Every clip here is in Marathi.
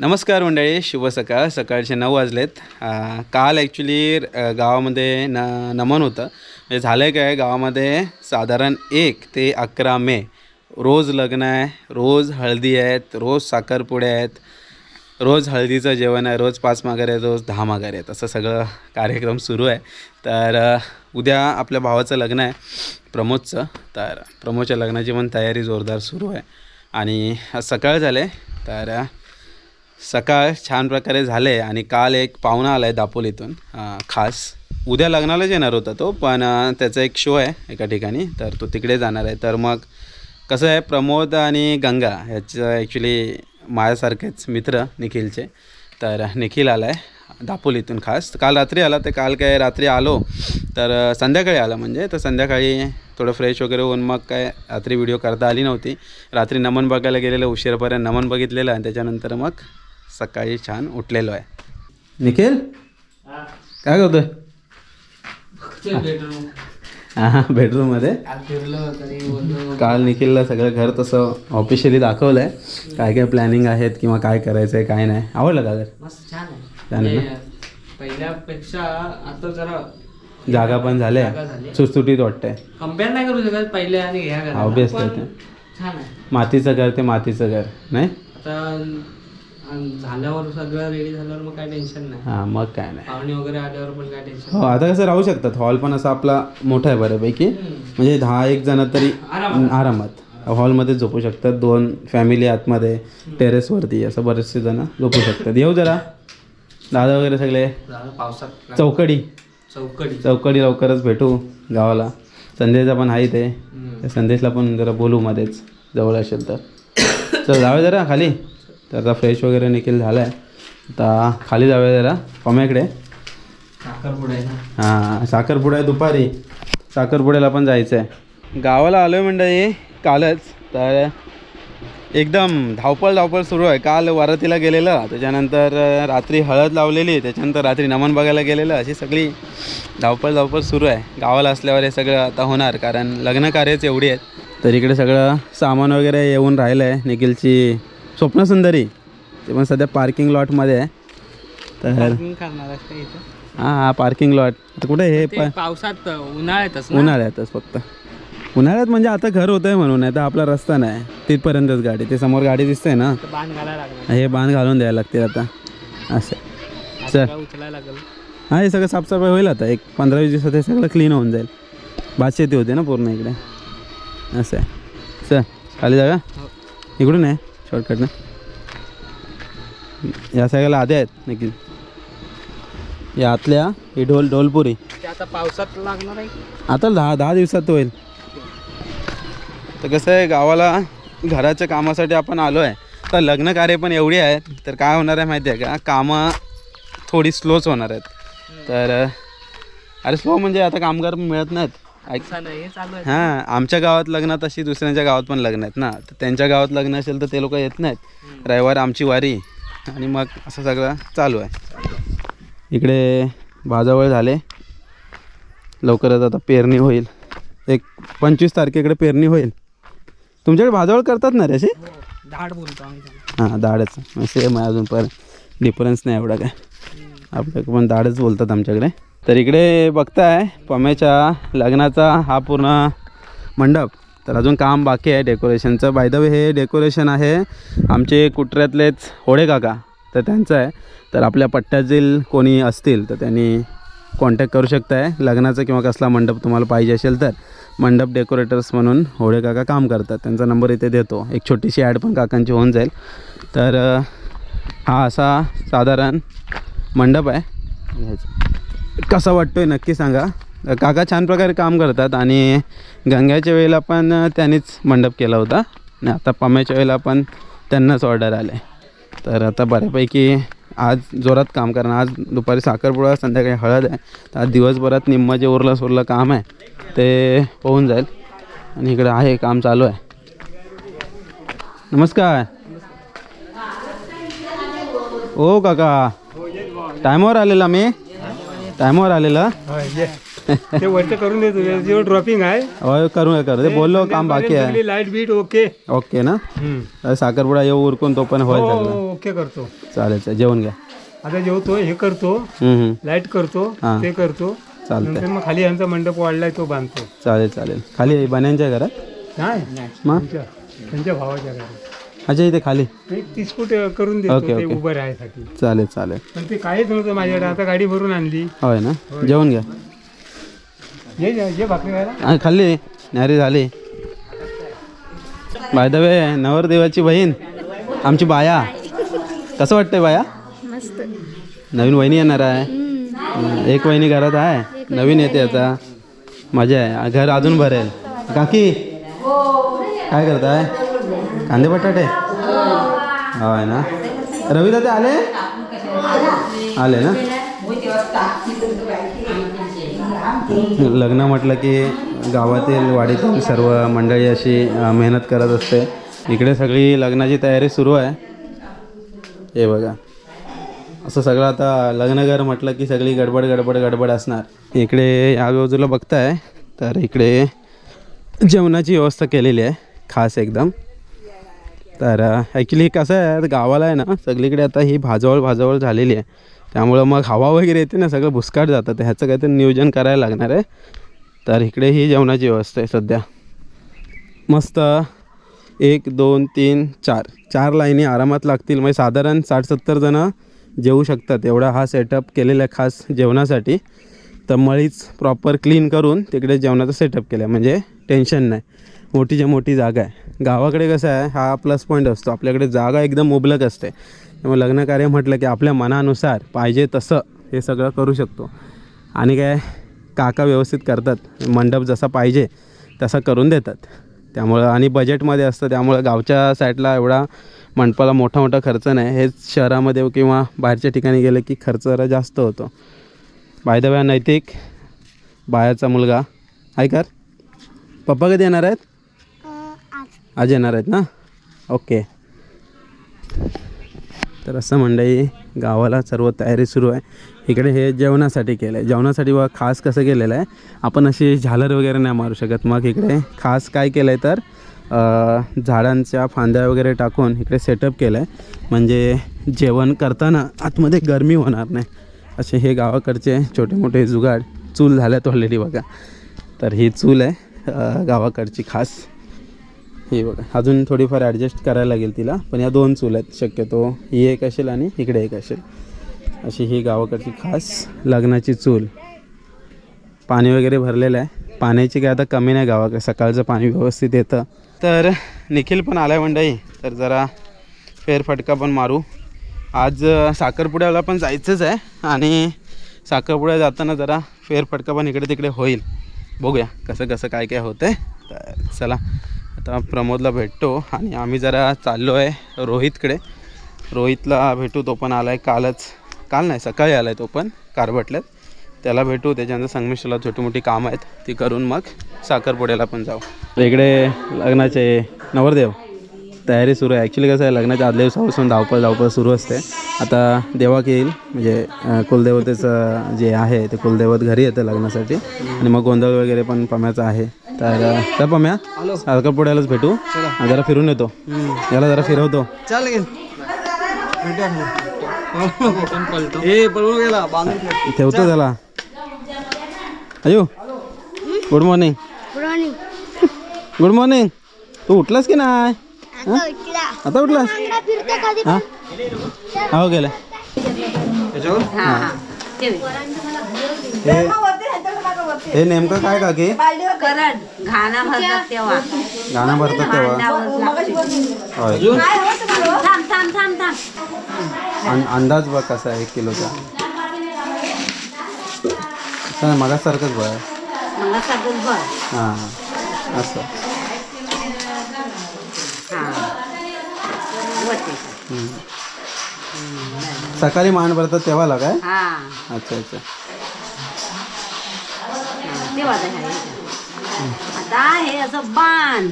नमस्कार मंडळी शुभ सकाळ. सकाळचे नऊ वाजलेत. काल ॲक्च्युली गावामध्ये न नमन होतं. म्हणजे झालं आहे काय गावामध्ये साधारण एक ते अकरा मे. रोज लग्न आहे रोज हळदी आहेत रोज साखरपुडे आहेत रोज हळदीचं जेवण आहे रोज पाच माघार आहेत रोज दहा माघार आहेत. असं सगळं कार्यक्रम सुरू आहे. तर उद्या आपल्या भावाचं लग्न आहे प्रमोदचं. तर प्रमोदच्या लग्नाची पण तयारी जोरदार सुरू आहे. आणि आज सकाळ झाले तर सकाळ छान प्रकारे झाले आणि काल एक पाहुणा आला आहे दापोलीतून खास. उद्या लग्नालाच येणार होता तो पण त्याचा एक शो आहे एका ठिकाणी तर तो तिकडे जाणार आहे. तर मग कसं आहे प्रमोद आणि गंगा ह्याचं ॲक्च्युली माझ्यासारखेच मित्र निखिलचे. तर निखिल आला आहे दापोलीतून खास. काल रात्री आला तर काल काय रात्री आलो तर संध्याकाळी आला म्हणजे तर संध्याकाळी थोडं फ्रेश वगैरे होऊन मग काय रात्री व्हिडिओ करता आली नव्हती. रात्री नमन बघायला गेलेलं उशीरपर्यंत नमन बघितलेलं आणि त्याच्यानंतर मग सकाळी छान उठलेलो आहे. निखिल? काय करतोय? हां बेडरूममध्ये काल निखिलला सगळं घर तसं ऑफिशियली दाखवलं आहे काय काय प्लॅनिंग आहेत किंवा काय करायचं आहे काय नाही. आवडलं का घर? छान आहे. छान आहे पहिल्यापेक्षा आता जरा जागा पण झाल्या. सुटसुटीत वाटतंय. कंपेअर नाही करू शकत पहिले आणि ह्या घराला. Obvious पण आहे छान आहे. मातीचं घर ते मातीचं घर नाही? आता अं, झाल्यावर सगळं रेडी झाल्यावर मग काय टेन्शन नाही. हां मग काय नाही. पाहुणे वगैरे आल्यावर पण काय टेन्शन हो आता कसं राहू शकतात. हॉल पण असा आपला मोठा आहे बऱ्यापैकी. म्हणजे दहा एक जण तरी आरामात. हॉलमध्ये झोपू शकतात. दोन फॅमिली आतमध्ये टेरेसवरती असं बरेचसे जण झोपू शकतात. येऊ जरा. दादा वगैरे सगळे? झालं पावसात चौकडी. चौकडी. चौकडी लवकरच भेटू गावाला. संदेशचा पण आहे ते संदेशला पण जरा बोलू मध्येच. जवळ असेल तर. चल जाऊया जरा खाली. तर आता फ्रेश वगैरे निखिल झाला आहे आता खाली जाऊया जरा. पम्याकडे हां साखरपुडा आहे दुपारी. साखरपुड्याला पण जायचं आहे गावाला आलो आहे मंडळी कालच. तर एकदम धावपळ धावपळ सुरू आहे. काल वरातीला गेलेलं. त्याच्यानंतर रात्री हळद लावलेली. त्याच्यानंतर रात्री नमन बघायला गेलेलं. अशी सगळी धावपळ धावपळ सुरू आहे. गावाला असल्यावर हे सगळं आता होणार. कारण लग्न कार्यच एवढी आहेत. तर इकडे सगळं सामान वगैरे येऊन राहिलं आहे निखिलची स्वप्नसुंदरी ते पण सध्या पार्किंग लॉटमध्ये आहे. तर हां हां पार्किंग लॉट आता कुठे हे पावसात उन्हाळ्यातच ना? उन्हाळ्यातच फक्त. उन्हाळ्यात म्हणजे आता घर होतंय म्हणून नाही तर आपला रस्ता नाही. तिथपर्यंतच गाडी ते समोर गाडी दिसते ना. तर घालायला हे बांध घालून द्यायला लागतील आता. असं. आता चल. उचलायला लागेल? हां हे सगळं साफसफाई होईल आता. एक पंधरा वीस दिवसात हे सगळं क्लीन होऊन जाईल. भातशेती होते ना पूर्ण इकडे. असं आहे. चल. खाली जागा? हो. इकडून आहे. शॉर्टकटनं या सगळ्याला आध्या आहेत नक्की या आतल्या ही ढोल ढोलपुरी. आता पावसात लागणार आहे. आता दहा दहा दिवसात होईल. तर कसं आहे गावाला घराच्या कामासाठी आपण आलो आहे. तर लग्न कार्य पण एवढी आहेत तर काय होणार आहे माहिती आहे का? कामं थोडी स्लोच होणार आहेत. तर अरे स्लो म्हणजे आता कामगार मिळत नाहीत. हे चालू आहे. हां आमच्या गावात लग्न तशी दुसऱ्यांच्या गावात पण लग्न आहेत ना. तर त्यांच्या गावात लग्न असेल तर ते लोक येत नाहीत. रविवार आमची वारी. आणि मग असं सगळं चालू आहे. इकडे भाजावळ झाले. लवकरच आता पेरणी होईल. एक पंचवीस तारखेकडे पेरणी होईल. तुमच्याकडे भाजावळ करतात ना रे अशी? हो, दाढ बोलतो आम्ही त्याला. हां दाडच सेम आहे अजून पण डिफरन्स नाही एवढा काय. आपल्याकडे पण दाडच बोलतात आमच्याकडे. तर इकडे बघताय पमेच्या लग्नाचा हा पूर्ण मंडप. तर अजून काम बाकी आहे डेकोरेशनचं. बाय द हे डेकोरेशन आहे आमचे कुटऱ्यातलेच होडे काका. तर त्यांचं आहे. तर आपल्या पट्ट्यातील कोणी असतील तर त्यांनी कॉन्टॅक्ट करू शकताय. लग्नाचं किंवा कसला मंडप तुम्हाला पाहिजे असेल तर. मंडप डेकोरेटर्स म्हणून होडे काका काम करतात. त्यांचा नंबर इथे देतो. एक छोटीशी ॲड पण काकांची होऊन जाईल. तर हा असा साधारण मंडप आहे. घ्यायचा. कसा वाटतोय नक्की सांगा. काका छान प्रकारे काम करतात आणि गंग्याच्या वेळेला पण त्यांनीच मंडप केला होता. आणि आता पम्याच्या वेळेला पण त्यांनाच ऑर्डर आले तर आता बऱ्यापैकी आज जोरात काम करणं आज दुपारी साखरपुडा संध्याकाळी हळद आहे. तर आज दिवसभरात निम्म जे उरलं सोरलं काम आहे. ते होऊन जाईल. आणि इकडं आहे काम चालू आहे. नमस्कार. ओ काका. टायमावर आलेला मी. टायमावर आलेला? ते वरचं करून देतो जेव्हा ड्रॉपिंग आहे. होय करू करू ते बोललो काम बाकी आहे. लाइट बीट ओके ओके ना? साखरपुडा येऊ उरकून तो पण हो होईल सगळं हो, ओके करतो. चालेल चालेल. जेवण घ्या. आता जेवतो हे करतो. हम्म, हम्म. लाइट करतो हा. ते करतो. चालतंय. नंतर मग खाली यांचा मंडप वाढलाय तो बांधतो. चालेल चालेल. खाली बन्यांच्या घरात? नाही. मग त्यांच्या त्यांच्या भावाच्या घरी अच्छा इथे खाली. एक तीस फूट करून देतो ओके, ते ओके. उभं राहायसाठी. चालेल चालेल. पण ते काहीच नव्हतं माझ्याकडे. आता गाडी भरून आणली. होय ना? जेवण घ्या. ये ये- ये भाकरी खायला. हा खाल्ली. न्यारी झाली. बाय द वे नवरदेवाची बहीण आमची बाया. कसं वाटतंय बाया? मस्त. नवीन वहिनी येणार आहे. हं, एक वहिनी घरात आहे. नवीन येते आता. मजा आहे. घर अजून भरेल. काकी काय करताय? कांदे बटाटे? होय ना? रवी दादा आले? आले ना? लग्न म्हटलं की गावातील वाडीतील सर्व मंडळी अशी मेहनत करत असते. इकडे सगळी लग्नाची तयारी सुरू आहे. हे बघा. असं सगळं आता लग्नघर म्हटलं की सगळी गडबड गडबड गडबड असणार. इकडे या बाजूला बघताय तर इकडे जेवणाची व्यवस्था केलेली आहे खास एकदम. तर ॲक्च्युली कसं आहे गावाला आहे ना सगळीकडे आता ही भाजवळ भाजवळ झालेली आहे. त्यामुळं मग हवा वगैरे येते ना सगळं भुसकाट जातं. तर ह्याचं काहीतरी नियोजन करायला लागणार आहे. तर इकडे ही जेवणाची व्यवस्था आहे सध्या. मस्त. एक दोन तीन चार. चार लाईनी आरामात लागतील. म्हणजे साधारण साठ सत्तर जणं जेवू शकतात. एवढा हा सेटअप केलेला आहे खास जेवणासाठी. तर मळीच प्रॉपर क्लीन करून तिकडे जेवणाचा सेटअप केला आहे म्हणजे टेन्शन नाही. मोठीच्या मोठी जागा आहे. गावाकडे कसं आहे हा प्लस पॉईंट असतो. आपल्याकडे जागा एकदम मुबलक असते. त्यामुळे लग्नकार्य म्हटलं की आपल्या मनानुसार पाहिजे तसं हे सगळं करू शकतो. आणि काय काका व्यवस्थित करतात. मंडप जसा पाहिजे तसा करून देतात. त्यामुळं आणि बजेटमध्ये असतं त्यामुळं गावच्या साईडला एवढा मंडपाला मोठा मोठा खर्च नाही. हेच शहरामध्ये किंवा बाहेरच्या ठिकाणी गेलं की खर्च जरा जास्त होतो. बायदव्या नैतिक बायाचा मुलगा. आहे पप्पा कधी येणार आहेत? आज येणार आहेत ना? ओके. तर असं मंडळी गावाला सर्व तयारी सुरू आहे. इकडे हे जेवणासाठी केलं आहे जेवणासाठी बघा खास कसं केलेलं आहे? आपण अशी झालर वगैरे नाही मारू शकत. मग इकडे खास काय केलं आहे तर झाडांच्या फांद्या वगैरे टाकून इकडे सेटअप केलं आहे म्हणजे जेवण करताना आतमध्ये गरमी होणार नाही. असे हे गावाकडचे छोटे मोठे जुगाड चूल झाल्यात ऑलरेडी बघा. तर ही चूल आहे गावाकडची खास. ही बघा अजून थोडीफार ॲडजस्ट करायला लागेल तिला पण या दोन चूल आहेत शक्यतो. ही एक असेल आणि इकडे एक असेल. अशी ही गावाकडची खास लग्नाची चूल. पाणी वगैरे भरलेलं आहे. पाण्याची काय आता कमी नाही गावाकडे सकाळचं पाणी व्यवस्थित येतं. तर निखिल पण आला आहे मंडई तर जरा फेरफटका पण मारू. आज साखरपुड्याला पण जायचंच आहे आणि साखरपुड्या जाताना जरा फेरफटका पण इकडे तिकडे होईल. बघूया कसं कसं काय काय होतं आहे तर चला. आता प्रमोदला भेटतो आणि आम्ही जरा चाललो आहे रोहितकडे. रोहितला भेटू तो पण आला आहे कालच. काल नाही सकाळी आला आहे तो पण कारभटल्यात. त्याला भेटू त्याच्यानंतर संगमेश्वरला छोटी मोठी कामं आहेत ती करून मग साखरपुड्याला पण जाऊ. इकडे लग्नाचे नवरदेव तयारी सुरू आहे. ॲक्च्युली कसं आहे लग्नाच्या आदल्या दिवसापासून धावपळ धावपळ सुरू असते. आता देवाक येईल म्हणजे कुलदेवतेचं जे आहे ते कुलदैवत घरी येतं लग्नासाठी. आणि मग गोंधळ वगैरे पण पम्याचा आहे. तर अं, तर पम्या साखरपुड्यालाच भेटू. जरा फिरून येतो. याला जरा फिरवतो. ठेव. ठेवतो त्याला. अयो गुड मॉर्निंग गुड मॉर्निंग तू उठलास की नाही? आता उठला. आता उठलास? हां. हो? गेलं. हे हे नेमकं काय काकी? घाणा भरतात तेव्हा. गाणं भरतात तेव्हा? होय. थांब थांब थांब थांब. अं- अंदाज बघ कसा आहे एक किलोचा. असं मगासारखंच बघ मला सगळं भर हां असं. हा. हम्म. सकाळी मान भरतात तेव्हा काय? हा. अच्छा अच्छा. हा, तेव्हा ते आहे. आता हे असं बांध.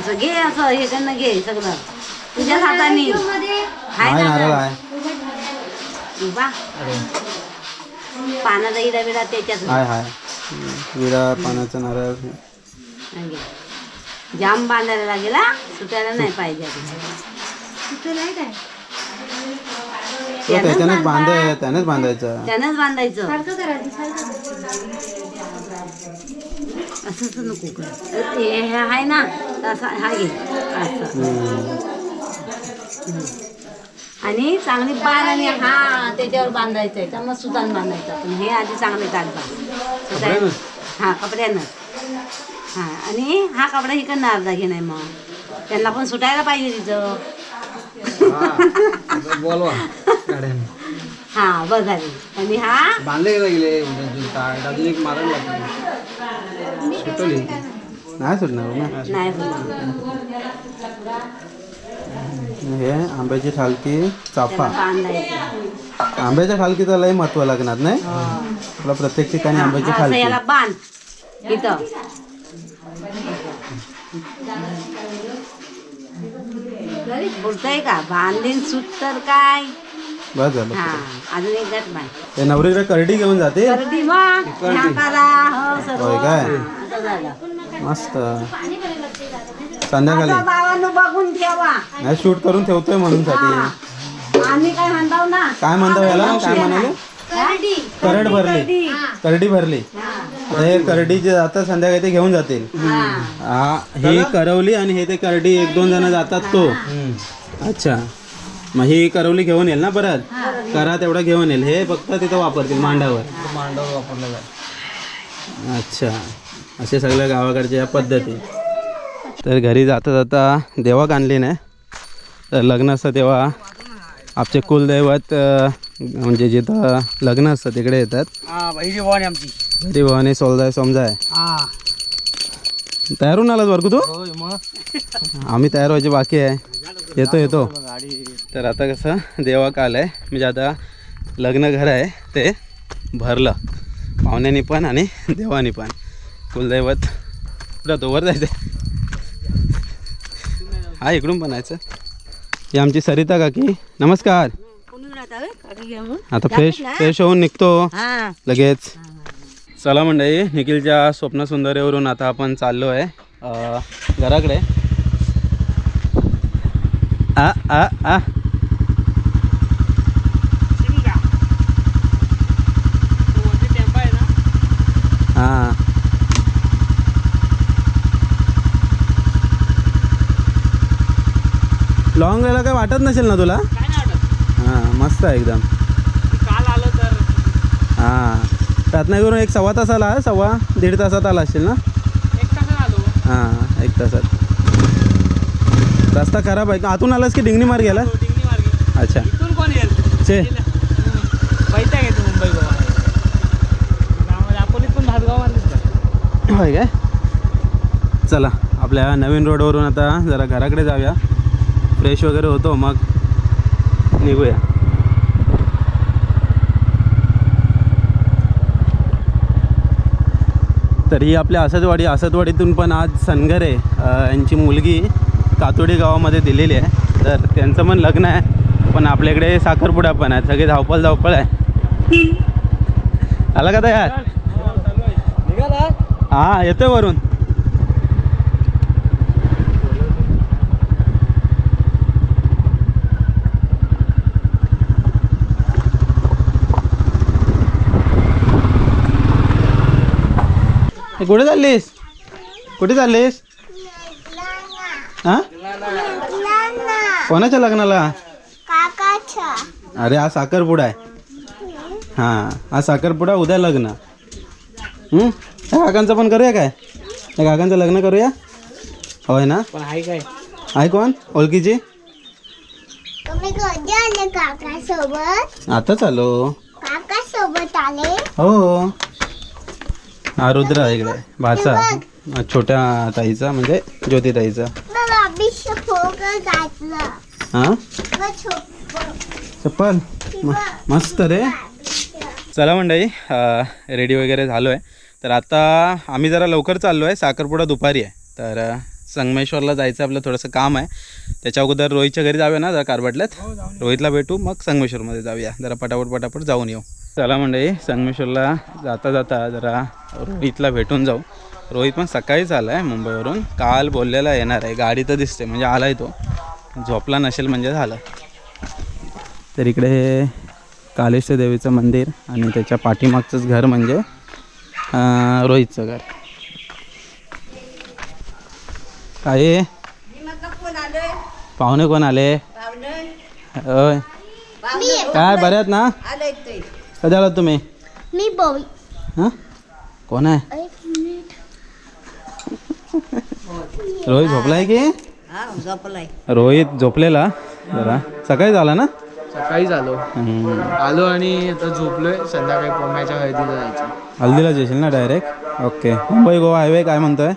असं घे असं हे कडनं घे सगळं. तुझ्याच हाताने. हाय नारळ आहे. बा. पानाचा इडा बिडा त्याच्यात. हाय हाय. नारळ. नाही घे. जाम बांधायला लागेल हा. सुटायला नाही पाहिजे आधी. तो त्याच्यानेच बांधाय त्यानेच बांधायचं. त्यानंच बांधायचं. असंच नको कर. हे हे आहे ना तसा हा घे. असं. आणि चांगली बाण आणि हा त्याच्यावर बांधायचं आहे मग सुतान बांधायचं. पण हे आधी चांगले काढता सुतान हा कपड्यानं. हा आणि हा कपडा इकडनं अर्धा घे नाही मग. त्यांना पण सुटायला पाहिजे तिथं. बोलवा गाड्याने. हा झाली आणि हा? बांधले गेले गेले अजून एक मारायला लागले. सुटवली नाही सुटणार ना. नाही होणार. हे आंब्याची ठालकी चाफा. त्याला बांधायचं. आंब्याच्या लय महत्त्व लागणार नाही? आपला प्रत्येक ठिकाणी आंब्याची असं याला बांध. इथं. बोलतोय का? बांधीन सूट तर काय? बस झालं हा अजून एक गट बांध. ते नवरीकडे करडी घेऊन जाते? मग? हो सर्व. होय काय? हा, असं झालं. मस्त. संध्याकाळी. बाबांनो बघून ठेवा. शूट करून ठेवतोय म्हणून साठी आम्ही काय म्हणतो ना? काय म्हणतो याला? काय म्हणाले? करड. भरली. करडी. भरली. हे. करडी जे जातात संध्याकाळी ते घेऊन जातील. हा. ही करवली आणि हे ते करडी एक दोन जण जातात तो. अच्छा. मग ही करवली घेऊन येईल ना परत? करा तेवढा घेऊन येईल. हे फक्त तिथं वापरतील मांडावर. मांडव वापरला जाय अच्छा. असे सगळ्या गावाकडच्या या पद्धती. तर घरी जाता जाता देवाक आणली नाही तर लग्न असतं तेव्हा. आमचे कुलदैवत म्हणजे जिथं लग्न असतं तिकडे येतात. हा भवानी आमची. घरी भवानी सोलजाय समजाय हा. तयार होऊन आलास बरं तू होय मग. आम्ही तयार व्हायचे बाकी आहे. येतो येतो. तर आता कसं देवाक आलं आहे म्हणजे आता लग्न घर आहे ते भरलं. पाहुण्यांनी पण आणि देवानी पण. कुलदैवत. जातो वर जायचं हा इकडून पण यायचं ही आमची सरिता काकी. नमस्कार. आता फ्रेश फ्रेश होऊन निघतो. हा. लगेच. चला मंडळी निखिलच्या स्वप्न सुंदरीवरून आता आपण चाललो आहे घराकडे. आ आ आ. हां. लॉंग राहायला काय वाटत नसेल ना तुला? मस्त आहे एकदम. काल आलो तर. हां. रत्नागिरीवरून एक सव्वा तास आला सव्वा दीड तासात आला असेल ना? एक तास आलो. हां एक तासात. रस्ता खराब आहे. का आतून आलास की डिंगणी मार्ग गेला? दिंगणी मार्गे अच्छा. इथून कोण येईल? छे. बैठक येतो मुंबई गोवा. आपण इथून होय काय? चला आपल्या नवीन रोडवरून आता जरा घराकडे जाऊया. फ्रेश वगैरे होतो मग निघूया. तर ही आपल्या असदवाडी असदवाडीतून पण आज सनगरे यांची मुलगी कातोडी गावामध्ये दिलेली आहे. तर त्यांचं पण लग्न आहे. पण आपल्याकडे साखरपुडा पण आहे. सगळे धावपळ धावपळ आहे. आला का तयार? हा येतोय वरून. कुठे चाललीस? कुठे चाललीस? हा? कोणाच्या लग्नाला? अरे हा साखरपुडा आहे. हां हा साखरपुडा उद्या लग्न. हं? त्या काकांचं पण करूया काय? त्या काकांचं लग्न करूया? होय ना? पण आहे काय? आहे कोण? ओळखीची? तुम्ही कधी आले काका सोबत आता चालो काका सोबत आले? हो. हा रुद्र आहे इकडे. भाचा. हा, छोट्या ताईचा म्हणजे ज्योती ताईचा. हां? चप्पल. म- मस्त रे. चला मंडळी रेडी वगैरे झालो आहे तर आता आम्ही जरा लवकर चाललो आहे साखरपुडा दुपारी आहे. तर संगमेश्वरला जायचं आपलं थोडंसं काम आहे. त्याच्या अगोदर रोहितच्या घरी जाऊया ना जरा कारबटल्यात? रोहितला भेटू. मग संगमेश्वरमध्ये जाऊया. जरा पटापट पटापट जाऊन येऊ. चला मंडळी संगमेश्वरला जाता जाता जरा रोहितला भेटून जाऊ. रोहित पण सकाळीच आला आहे मुंबईवरून. काल बोललेला येणार आहे. गाडी तर दिसते म्हणजे आलाय तो. झोपला नसेल म्हणजे झालं. तर इकडे हे कालेश्वर देवीचं मंदिर आणि त्याच्या पाठीमागचंच घर म्हणजे रोहितचं घर. काय आहे? पाहुणे कोण आले? होय. काय आहेत ना? कधी आलात तुम्ही? मी बोल. हां? कोण आहे? एक मिनिट. रोहित झोपलाय की? रोहित झोपलेला? जरा. सकाळी झाला ना? सकाळी झालो. हम्म. आलो आणि आता झोपलोय. संध्याकाळी पम्याच्या हळदीला जायचं. हल्दीला जेशील ना direct okay Mumbai Goa highway काय म्हणतोय?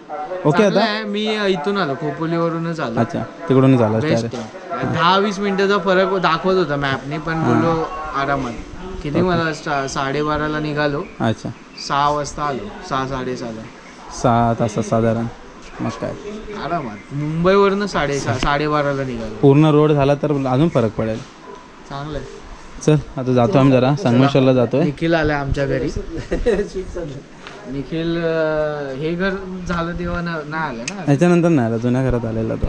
ओके चांगलं आता आहे, मी इथून आलो. खोपोलीवरूनच आलो. अच्छा. तिकडून झालं बेस्ट डायरेक्ट आहे दहा वीस मिनिटाचा फरक दाखवत होता मॅपने पण बोललो आरामात. किती मला सा- साडेबाराला निघालो. अच्छा. सहा वाजता आलो. सहा साडेसहाला सहा तासात साधारण. मग काय? आरामात. मुंबईवरनं साडे साडेबाराला निघालो. पूर्ण रोड झाला तर अजून फरक पडेल. चांगलं आहे चल आता जातो आम्ही जरा. संगमेश्वरला जातोय. निखिल आलाय आमच्या घरी. निखिल अं, हे घर झालं तेव्हा न- नाही आलं ना? त्याच्यानंतर नाही आला. जुन्या घरात आलेला तो.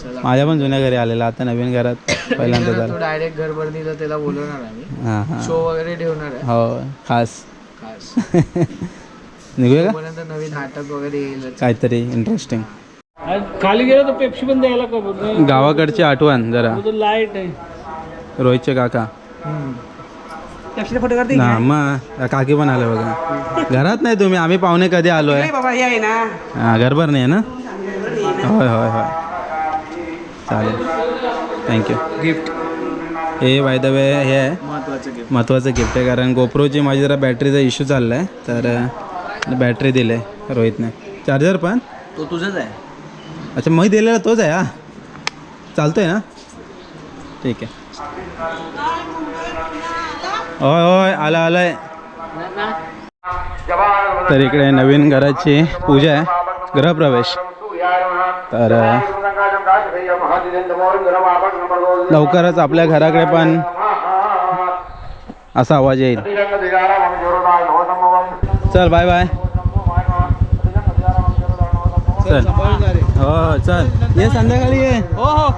चला माझ्या पण जुन्या घरी आलेला. आता नवीन घरात. पहिल्यांदा तो झाला. डायरेक्ट घर भरणीला त्याला बोलवणार आम्ही. हां हां. शो वगैरे ठेवणार आहे. हो खास. खास. निघूया का? तोपर्यंत नवीन नाटक वगैरे येईल काहीतरी इंटरेस्टिंग खाली गेलो तर पेप्सी पण द्यायला का बघ गावाकडची आठवण जरा. लाइट आहे. रोहितचे काका. पेप्सीचा फोटो काढते ना मग काकी पण आले बघा. घरात नाही तुम्ही आम्ही पाहुणे कधी आलोय? बाबा हे आहे ना. हां घरभर नाही आहे ना? होय होय होय. चालेल. थँक्यू गिफ्ट हे बाय द वे हे आहे. महत्त्वाचं गिफ्ट आहे कारण गोप्रोची माझी जरा बॅटरीचा इश्यू चालला आहे तर बॅटरी दिले रोहितने. चार्जर पण? तो तुझाच आहे. अच्छा मी दिलेला तोच आहे हा. चालतोय ना? ठीक आहे. होय होय आलं आलंय. तर इकडे नवीन घराची पूजा आहे. गृहप्रवेश. तर लवकरच आपल्या घराकडे पण असा आवाज येईल. चल बाय बाय चल. हो चल. ये संध्याकाळी ये. हो हो.